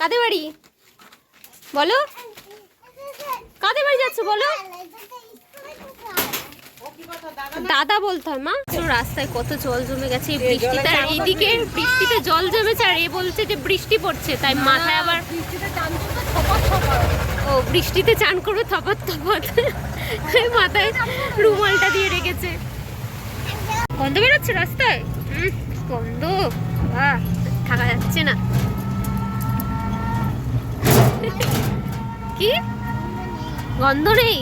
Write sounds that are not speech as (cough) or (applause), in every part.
কাদের বাড়ি? বলো। কাদের বাড়ি যাচ্ছ বলো। দাদা বলতে হয় মা। রাস্তায় কত জল জমে গেছে এই বৃষ্টিতে আর এইদিকে বৃষ্টিতে জল জমেছে আর এ বলছে যে বৃষ্টি পড়ছে তাই মাথায় আবার ও বৃষ্টিতে চান করবে থপাত থপাত মাথায় রুমালটা দিয়ে রেখেছে। গন্ধ বেরোচ্ছে রাস্তায়? গন্ধ বাহ থাকা যাচ্ছে না। কি? গন্ধ নেই?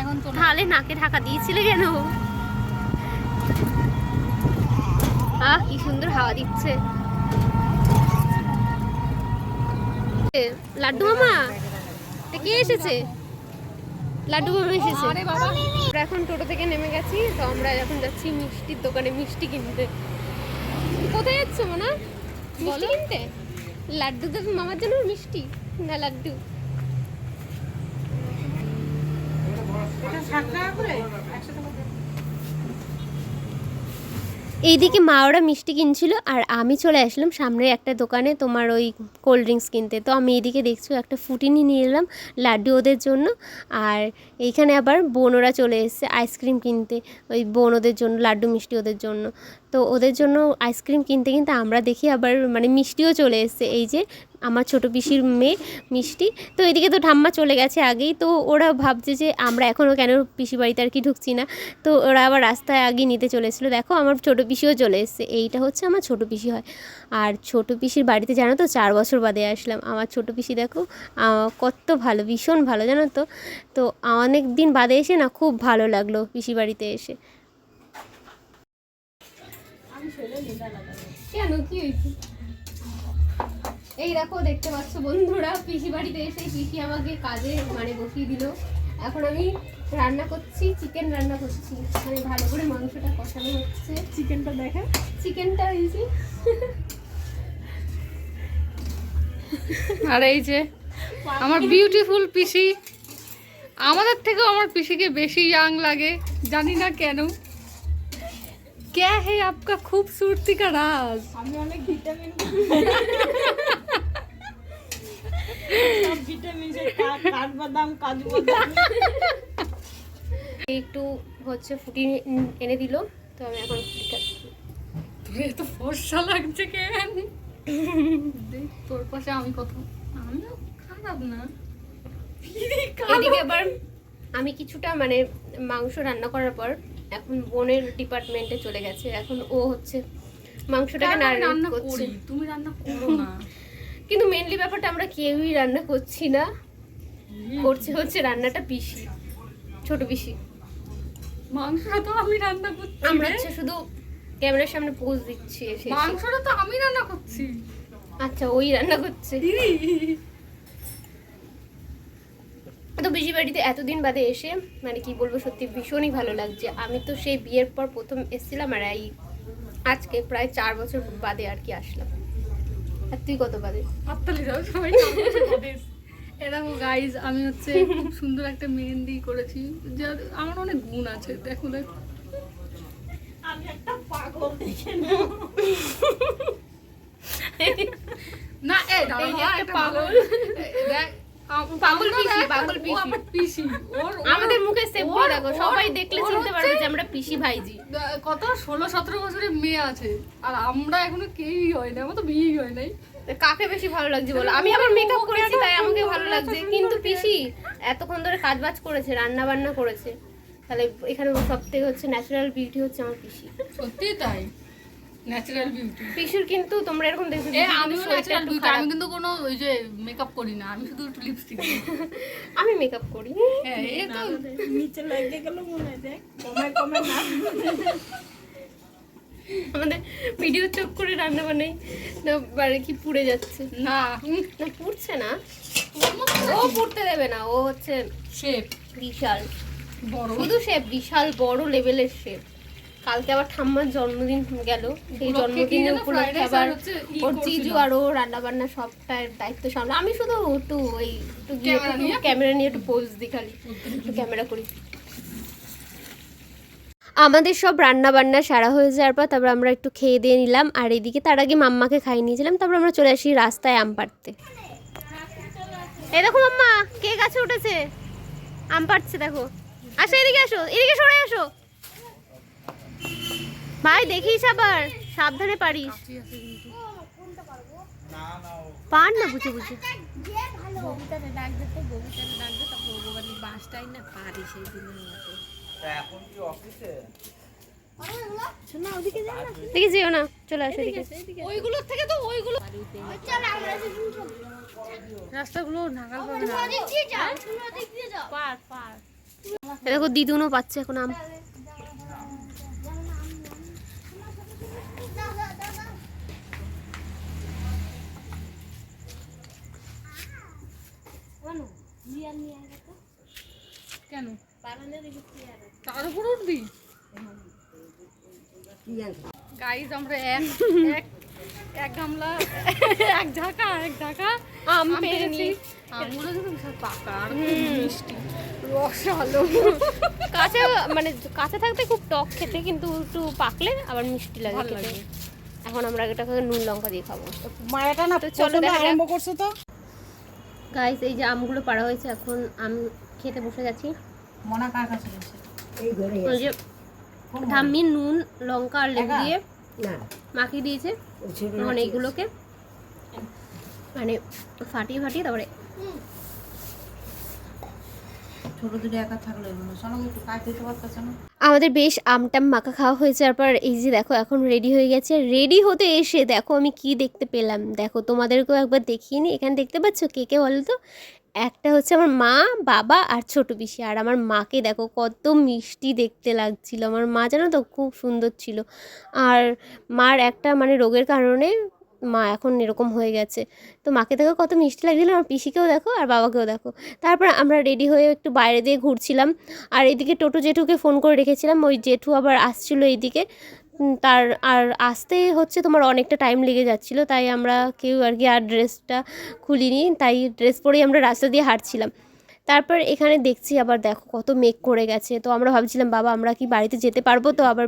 এখন তো তাহলে নাকে ঢাকা দিয়েছিলে কেন? আহ কি সুন্দর হাওয়া দিচ্ছে। লাড্ডু মামা কে এসেছে? লাড্ডু মামা এসেছে। আমরা এখন টোটো থেকে নেমে গেছি তো আমরা এখন যাচ্ছি মিষ্টির দোকানে মিষ্টি কিনতে। কোথায় যাচ্ছ মানা মিষ্টি কিনতে? লাড্ডু দেবে মামার জন্য মিষ্টি না লাড্ডু? এইদিকে মা ওরা মিষ্টি কিনছিল আর আমি চলে আসলাম সামনে একটা দোকানে তোমার ওই কোল্ড ড্রিঙ্কস কিনতে। তো আমি এইদিকে দেখছি একটা ফুটিনি নিয়ে এলাম লাড্ডু ওদের জন্য আর এইখানে আবার বোনরা চলে এসছে আইসক্রিম কিনতে, ওই বোন ওদের জন্য, লাড্ডু মিষ্টি ওদের জন্য। তো ওদের জন্য আইসক্রিম কিনতে কিনতে আমরা দেখি আবার মানে মিষ্টিও চলে এসছে। এই যে আমার ছোট পিসির মেয়ে, মিষ্টি। তো এদিকে তো ঠাম্মা চলে গেছে আগেই। তো ওরা ভাবছে যে আমরা এখনও কেন পিসি বাড়িতে আর কি ঢুকছি না। তো ওরা আবার রাস্তায় আগে নিতে চলে দেখো আমার ছোট পিসিও চলে এসেছে। এইটা হচ্ছে আমার ছোট পিসি হয়। আর ছোট পিসির বাড়িতে জানো তো, চার বছর বাদে আসলাম। আমার ছোট পিসি দেখো কত ভালো, ভীষণ ভালো, জানো তো। তো অনেক দিন বাদে এসে না খুব ভালো লাগল পিসি বাড়িতে এসে। কেন? কি হয়েছে? এই দেখো দেখতে পাচ্ছ বন্ধুরা পিসি বাড়িতে এসে পিসি আমাকে কাজে মানে বসিয়ে দিল এখন আমি রান্না করছি চিকেন রান্না করছি মানে ভালো করে মাংসটা কষানো হচ্ছে চিকেনটা দেখে চিকেনটা ইজি আর এই যে আমার বিউটিফুল পিসি আমাদের থেকেও আমার পিসিকে বেশি ইয়াং লাগে জানি না কেন क्या है आपका खूबसूरती का राज আমি অনেক ভিটামিন (laughs) একটু হচ্ছে ফুটি এনে দিল তো আমি এখন তোর এত ফর্সা লাগছে কেন? তোর পাশে আমি কত আমিও খারাপ না। এদিকে আবার আমি কিছুটা মানে মাংস রান্না করার পর এখন বোনের ডিপার্টমেন্টে চলে গেছে। এখন ও হচ্ছে মাংসটাকে রান্না করছে। তুমি রান্না করো না। (laughs) কিন্তু মেনলি ব্যাপারটা আমরা কেউই রান্না করছি না। করছে হচ্ছে রান্নাটা পিসি ছোট পিসি। মাংসটা তো আমি রান্না করছি। আমরা হচ্ছে শুধু ক্যামেরার সামনে পোজ দিচ্ছি। মাংসটা তো আমি রান্না করছি। আচ্ছা ওই রান্না করছে। (laughs) তো পিসি বাড়িতে এতদিন বাদে এসে মানে কি বলব সত্যি ভীষণই ভালো লাগছে। আমি তো সেই বিয়ের পর প্রথম এসেছিলাম আর এই আজকে প্রায় চার বছর বাদে আর কি আসলাম। আর তুই কত পারিস? হাততালি দাও সবাই এরকম গাইজ আমি হচ্ছে খুব সুন্দর একটা মেহেন্দি করেছি যা আমার অনেক গুণ আছে দেখো দেখো। আমি একটা পাগল দেখে না এ দাঁড়া, একটা একটা পাগল। দেখ, পাগল পিসি, পাগল পিসি। পিসি। ওর ওর- আমাদের মুখে সেভ করে রাখো। সবাই দেখলে চিনতে পারবে যে আমরা পিসি ভাইজি। কত? ষোলো সতেরো বছরের মেয়ে আছে। আর আমরা এখনও কেউই হয় না আমার তো বিয়েই হয় নাই। কাকে বেশি ভালো লাগছে বলো? আমি আবার মেকআপ করেছি তাই আমাকে ভালো লাগছে। কিন্তু পিসি এতক্ষণ ধরে কাজ বাজ করেছে রান্না বান্না করেছে। তাহলে এখানে সব থেকে হচ্ছে ন্যাচারাল বিউটি হচ্ছে আমার পিসি। সত্যি তাই? ন্যাচারাল বিউটি পিসির কিন্তু তোমরা এরকম দেখছ এ শরীরটা ন্যাচারাল বিউটি আমি কিন্তু কোনো ওই যে মেকআপ করি না আমি শুধু একটু লিপস্টিক দিই (laughs) আমি মেকআপ করি। হ্যাঁ এই তো নিচে লাগিয়ে গেল মনে দেখ কমে কমে না। (laughs) আমাদের ভিডিও চোখ করে রান্না বানাই না মানে কি পুড়ে যাচ্ছে? না। না পুড়ছে না। ও পুড়তে দেবে না ও হচ্ছে শেপ বিশাল। বড়। শুধু শেফ বিশাল বড় লেভেলের শেফ কালকে আবার ঠাম্মার জন্মদিন গেল। সেই জন্মদিনের উপলক্ষে আবার ওর। জিজু আর ও রান্না বান্না সবটার দায়িত্ব সামলা আমি শুধু একটু ওই একটু গিয়ে ক্যামেরা নিয়ে? ক্যামেরা নিয়ে একটু পোজ দিই খালি। একটু ক্যামেরা করি। আমাদের সব রান্না বান্না সারা হয়ে যাওয়ার পর তারপর আমরা একটু খেয়ে দিয়ে নিলাম। আর এদিকে তার আগে মাম্মাকে খাইয়ে নিয়েছিলাম তারপর আমরা চলে আসি রাস্তায় আম পাড়তে। এই দেখো মাম্মা কে গাছে উঠেছে? আম পাড়ছে দেখো। আসো এদিকে আসো এদিকে সরে আসো। ভাই দেখিস আবার। সাবধানে পারিস। পার না বুঝে বুঝে। না দেখি যেও চলে আসো এদিকে ওইগুলোর থেকে তো ওইগুলো রাস্তাগুলো নাগাল পাবে না। দেখো দিদুনও পাচ্ছে এখন আম। কেন? তার উপর উঠবি? গাইজ আমরা এক এক এক গামলা এক ঝাঁকা এক ঝাঁকা আম পেরেছি। আমগুলো কিন্তু বিশাল পাকা আর মিষ্টি রসালো। কাঁচা মানে কাঁচা থাকতে খুব টক খেতে কিন্তু একটু পাকলে আবার মিষ্টি লাগে খেতে। এখন আমরা এটাকে নুন লঙ্কা দিয়ে খাব। মায়াটা না তো চলো আরম্ভ করছ তো? গাইস এই যে আমগুলো পাড়া হয়েছে এখন আম খেতে বসে যাচ্ছি। মনা কার কাছে গেছে? ওই যে ঠাম্মি নুন লঙ্কা আর লেবু দিয়ে মাখিয়ে দিয়েছে। মানে এইগুলোকে মানে ফাটিয়ে ফাটিয়ে তারপরে আমাদের বেশ আমটাম মাখা খাওয়া হয়েছে তারপর এই যে দেখো, এখন রেডি হয়ে গেছে। রেডি হতে এসে দেখো আমি কি দেখতে পেলাম। দেখো, তোমাদেরকেও একবার দেখিয়ে নি এখানে দেখতে পাচ্ছ কে কে বলো তো? একটা হচ্ছে আমার মা, বাবা আর ছোট পিসি। আর আমার মাকে দেখো, কত মিষ্টি দেখতে লাগছিল। আমার মা জানো তো, খুব সুন্দর ছিল। আর মার একটা মানে রোগের কারণে মা এখন এরকম হয়ে গেছে। তো মাকে দেখো কত মিষ্টি লাগছিল, আমার পিসিকেও দেখো আর বাবাকেও দেখো। তারপর আমরা রেডি হয়ে একটু বাইরে দিয়ে ঘুরছিলাম। আর এদিকে টোটো জেঠুকে ফোন করে রেখেছিলাম, ওই জেঠু আবার আসছিল এইদিকে। তার আর আসতে হচ্ছে তোমার অনেকটা টাইম লেগে যাচ্ছিল, তাই আমরা কেউ আর কি আর ড্রেসটা খুলিনি, তাই ড্রেস পরেই আমরা রাস্তা দিয়ে হাঁটছিলাম। তারপর এখানে দেখছি আবার দেখো কত মেঘ করে গেছে। তো আমরা ভাবছিলাম, বাবা, আমরা কি বাড়িতে যেতে পারব? তো আবার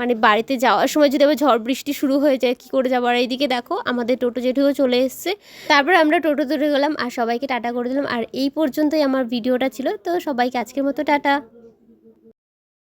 মানে বাড়িতে যাওয়ার সময় যদি আবার ঝড় বৃষ্টি শুরু হয়ে যায়, কি করে যাব? আর এইদিকে দেখো, আমাদের টোটো জেঠুও চলে এসছে। তারপর আমরা টোটো ধরে গেলাম আর সবাইকে টাটা করে দিলাম। আর এই পর্যন্তই আমার ভিডিওটা ছিল। তো সবাইকে আজকের মতো টাটা।